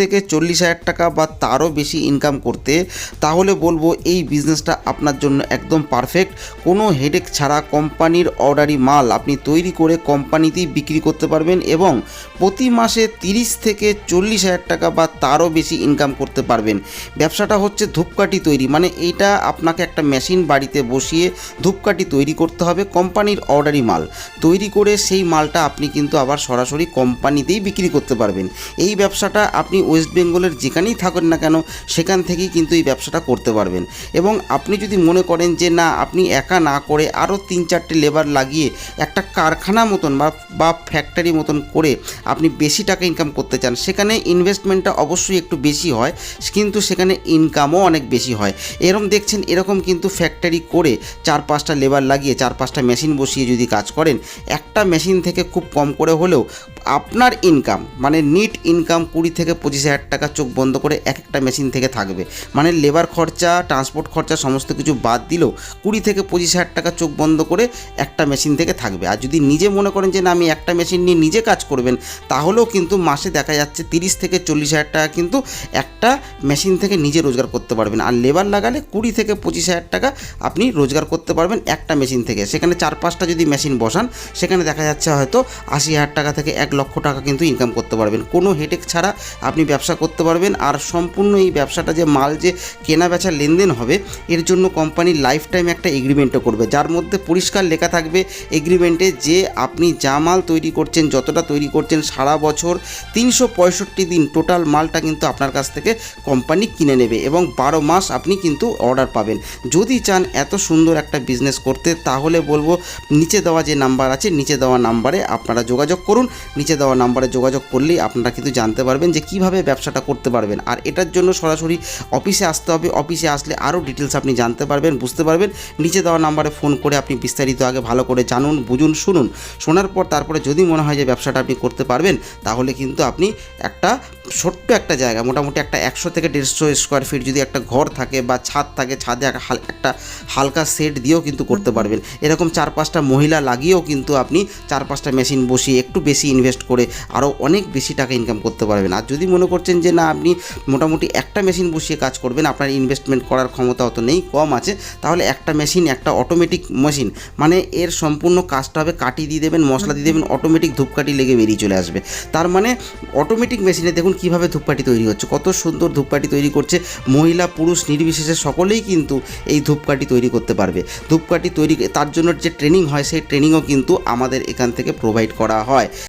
থেকে চল্লিশ হাজার টাকা বা তারও বেশি ইনকাম করতে, তাহলে বলব এই বিজনেসটা আপনার জন্য একদম পারফেক্ট কোনো হেডেক ছাড়া কোম্পানির অর্ডারি মাল আপনি তৈরি করে কোম্পানিতেই বিক্রি করতে পারবেন এবং প্রতি মাসে তিরিশ থেকে চল্লিশ হাজার টাকা বা তারও বেশি ইনকাম করতে পারবেন। ব্যবসাটা হচ্ছে ধূপকাঠি তৈরি মানে এইটা আপনাকে একটা মেশিন বাড়িতে বসিয়ে ধূপকাঠি তৈরি করতে হবে কোম্পানির অর্ডারি মাল। তৈরি করে সেই মালটা আপনি কিন্তু আবার সরাসরি কোম্পানিতেই বিক্রি করতে পারবেন। এই ব্যবসাটা আপনি ওয়েস্ট বেঙ্গলের যেখানেই থাকেন না কেন, সেখান থেকেই কিন্তু এই ব্যবসাটা করতে পারবেন। এবং আপনি যদি মনে করেন যে, না, আপনি একা না করে আরও তিন চারটে লেবার লাগিয়ে একটা কারখানা মতন বা বা ফ্যাক্টরি মতন করে আপনি বেশি টাকা ইনকাম করতে চান, সেখানে ইনভেস্টমেন্টটা অবশ্যই একটু বেশি হয়, কিন্তু সেখানে ইনকামও অনেক বেশি হয়। এরকম দেখছেন, এরকম কিন্তু ফ্যাক্টরি করে চার পাঁচটা লেবার লাগিয়ে, চার পাঁচটা মেশিন বসিয়ে যদি কাজ করেন, একটা মেশিন থেকে খুব কম করে হলেও আপনার ইনকাম মানে নিট ইনকাম কুড়ি থেকে পঁচিশ হাজার টাকা চোখ বন্ধ করে এক একটা মেশিন থেকে থাকবে। মানে লেবার খরচা ট্রান্সপোর্ট খরচা সমস্ত কিছু বাদ দিলেও কুড়ি থেকে পঁচিশ হাজার টাকা চোখ বন্ধ করে একটা মেশিন থেকে থাকবে। আর যদি নিজে মনে করেন যে না, আমি একটা মেশিন নিয়ে নিজে কাজ করবেন, তাহলেও কিন্তু মাসে দেখা যাচ্ছে তিরিশ থেকে চল্লিশ হাজার টাকা কিন্তু একটা মেশিন থেকে নিজে রোজগার করতে পারবেন। আর লেবার লাগালে কুড়ি থেকে পঁচিশ হাজার টাকা আপনি রোজগার করতে পারবেন একটা মেশিন থেকে। সেখানে চার পাঁচটা যদি মেশিন বসান, সেখানে দেখা যাচ্ছে হয়তো আশি হাজার টাকা থেকে এক লক্ষ টাকা কিন্তু ইনকাম করতে পারবেন। কোনো হেডেক ছাড়া আপনি ব্যবসা করতে পারবেন। আর সম্পূর্ণ এই ব্যবসাটা যে মাল যে কেনা বেচা লেনদেন হবে, এর জন্য কোম্পানি লাইফ টাইম একটা এগ্রিমেন্টও করবে। যার মধ্যে পরিষ্কার লেখা থাকবে এগ্রিমেন্টে যে আপনি যা মাল তৈরি করছেন, যতটা তৈরি করছেন সারা বছর, তিনশো পঁয়ষট্টি দিন টোটাল মালটা কিন্তু আপনার কাছ থেকে কোম্পানি কিনে নেবে এবং বারো মাস আপনি কিন্তু অর্ডার পাবেন। যদি চান এত সুন্দর একটা বিজনেস করতে, তাহলে বলব নিচে দেওয়া যে নাম্বার আছে, নিচে দেওয়া নাম্বারে আপনারা যোগাযোগ করুন। নিচে দেওয়া নাম্বারে যোগাযোগ করলেই আপনারা কিন্তু জানতে পারবেন যে কীভাবে ব্যবসাটা করতে পারবেন। আর এটার জন্য সরাসরি অফিসে আসতে হবে। অফিসে আসলে আরও ডিটেলস আপনি জানতে পারবেন বুঝতে পারবেন। নিচে দেওয়া নাম্বারে ফোন করে আপনি বিস্তারিত আগে ভালো করে জানুন বুঝুন শুনুন। শোনার পর তারপরে যদি মনে হয় যে ব্যবসাটা আপনি করতে পারবেন তাহলে কিন্তু আপনি একটা ছোট্ট একটা জায়গা মোটামুটি একটা একশো থেকে দেড়শো স্কোয়ার ফিট যদি একটা ঘর থাকে বা ছাদ থাকে ছাদে একটা হাল- একটা হালকা সেট দিয়েও কিন্তু করতে পারবেন। এরকম চার পাঁচটা মহিলা লাগিয়েও কিন্তু আপনি চার পাঁচটা মেশিন বসিয়ে একটু বেশি ইনভেস্ট করে আরও অনেক বেশি টাকা ইনকাম করতে পারবেন। আর যদি মনে করছেন যে, না, আপনি মোটামুটি একটা মেশিন বসিয়ে কাজ করবেন, আপনার ইনভেস্টমেন্ট করার ক্ষমতা অত নেই, কম আছে, তাহলে একটা মেশিন একটা অটোমেটিক মেশিন মানে এর সম্পূর্ণ কাজটা হবে কাটি দিয়ে দেবেন, মশলা দিয়ে দেবেন অটোমেটিক ধূপকাঠি লেগে বেরিয়ে চলে আসবে। তার মানে অটোমেটিক মেশিনে দেখুন কীভাবে ধূপকাঠি তৈরি হচ্ছে, কত সুন্দর ধূপকাঠি তৈরি করছে, মহিলা, পুরুষ, নির্বিশেষে সকলেই কিন্তু এই ধূপকাঠি তৈরি করতে পারবে। ধূপকাঠি তৈরি, তার জন্য যে ট্রেনিং হয়, সেই ট্রেনিংও কিন্তু আমাদের এখান থেকে প্রোভাইড করা হয়।